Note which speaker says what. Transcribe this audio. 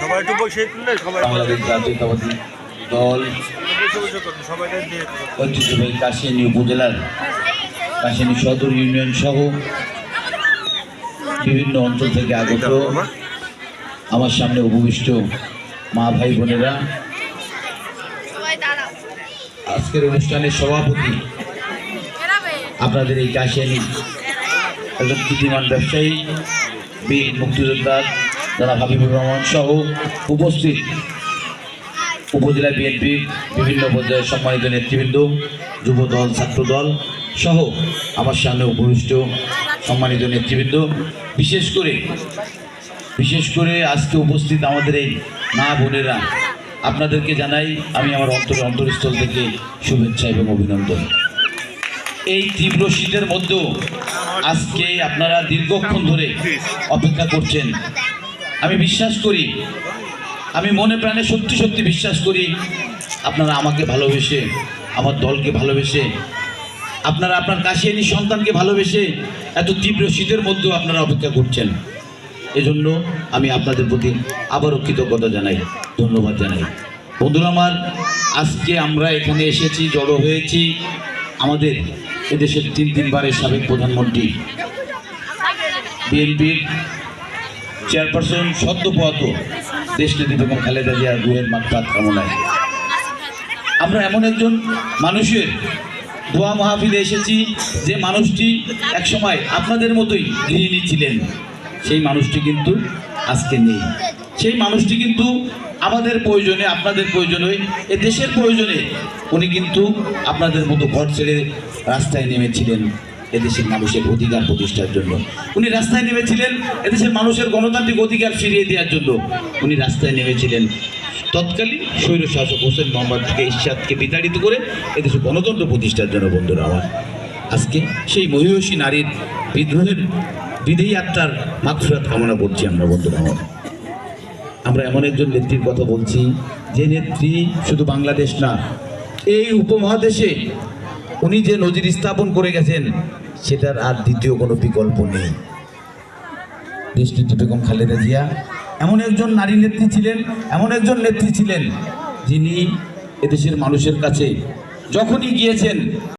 Speaker 1: সবাই একটু বসে করলে সবাই
Speaker 2: বাংলাদেশ জাতীয়তাবাদী দল। ঐতিহ্যবাহী কাশিয়ানী উপজেলার কাশিয়ানী সদর ইউনিয়ন সহ বিভিন্ন অঞ্চল থেকে আগত আমার সামনে উপবিষ্ট মা ভাই বোনেরা। আজকের অনুষ্ঠানের সভাপতি আপনাদের এই কাশিয়ানী একজন কৃতিমান ব্যবসায়ী বীর মুক্তিযোদ্ধা যারা হাবিবুর রহমান সহ উপস্থিত উপজেলা বিএনপি বিভিন্ন পর্যায়ের সম্মানিত নেতৃবৃন্দ যুব দল ছাত্র দল সহ আমার সামনে উপবিষ্ট সম্মানিত নেতৃবৃন্দ। বিশেষ করে বিশেষ করে আজকে উপস্থিত আমাদের এই মা বোনেরা, আপনাদেরকে জানাই আমি আমার অন্তর অন্তরস্থল থেকে শুভেচ্ছা এবং অভিনন্দন। এই তীব্র শীতের মধ্যেও আজকে আপনারা দীর্ঘক্ষণ ধরে অপেক্ষা করছেন আমি বিশ্বাস করি, আমি মনে প্রাণে সত্যি সত্যি বিশ্বাস করি, আপনারা আমাকে ভালোবেসে, আমার দলকে ভালোবেসে, আপনারা আপনার কাশিয়ানি সন্তানকে ভালোবেসে এত তীব্র শীতের মধ্যেও আপনারা অপেক্ষা করছেন। এজন্য আমি আপনাদের প্রতি আবারও কৃতজ্ঞতা জানাই, ধন্যবাদ জানাই। বন্ধুরা আমার, আজকে আমরা এখানে এসেছি, জড়ো হয়েছি আমাদের এদেশের তিন তিনবারের সাবেক প্রধানমন্ত্রী। বিএনপির চেয়ারপারসন সদ্যপত দেশনেত্রী বেগম খালেদা জিয়ার রুহের মাত্রাত কামনায়। আমরা এমন একজন মানুষের দোয়া মাহফিলে এসেছি যে মানুষটি একসময় আপনাদের মতোই গৃহিণী ছিলেন। সেই মানুষটি কিন্তু আজকে নেই। সেই মানুষটি কিন্তু আমাদের প্রয়োজনে, আপনাদের প্রয়োজনে, এ দেশের প্রয়োজনে উনি কিন্তু আপনাদের মতো ঘর ছেড়ে রাস্তায় নেমেছিলেন। এদেশের মানুষের অধিকার প্রতিষ্ঠার জন্য। উনি রাস্তায় নেমেছিলেন এদেশের মানুষের গণতান্ত্রিক অধিকার ফিরিয়ে দেওয়ার জন্য। উনি রাস্তায় নেমেছিলেন। তৎকালীন স্বৈর শাসক হোসেন মোহাম্মদ থেকে ইশাদকে বিতাড়িত করে এদেশে গণতন্ত্র প্রতিষ্ঠার জন্য, বন্ধুরা আমার। আজকে সেই মহিষী নারীর বিদ্রোহের বিদেয়ী আত্মার মাত্রাত কামনা করছি আমরা, বন্ধুরা আমার। আমরা এমন একজন নেত্রীর কথা বলছি, যে নেত্রী শুধু বাংলাদেশ না, এই উপমহাদেশে উনি যে নজির স্থাপন করে গেছেন সেটার আর দ্বিতীয় কোনো বিকল্প নেই। দেশনেত্রী বেগম খালেদা জিয়া। এমন একজন নারী নেত্রী ছিলেন, এমন একজন নেত্রী ছিলেন যিনি এদেশের মানুষের কাছে যখনই গিয়েছেন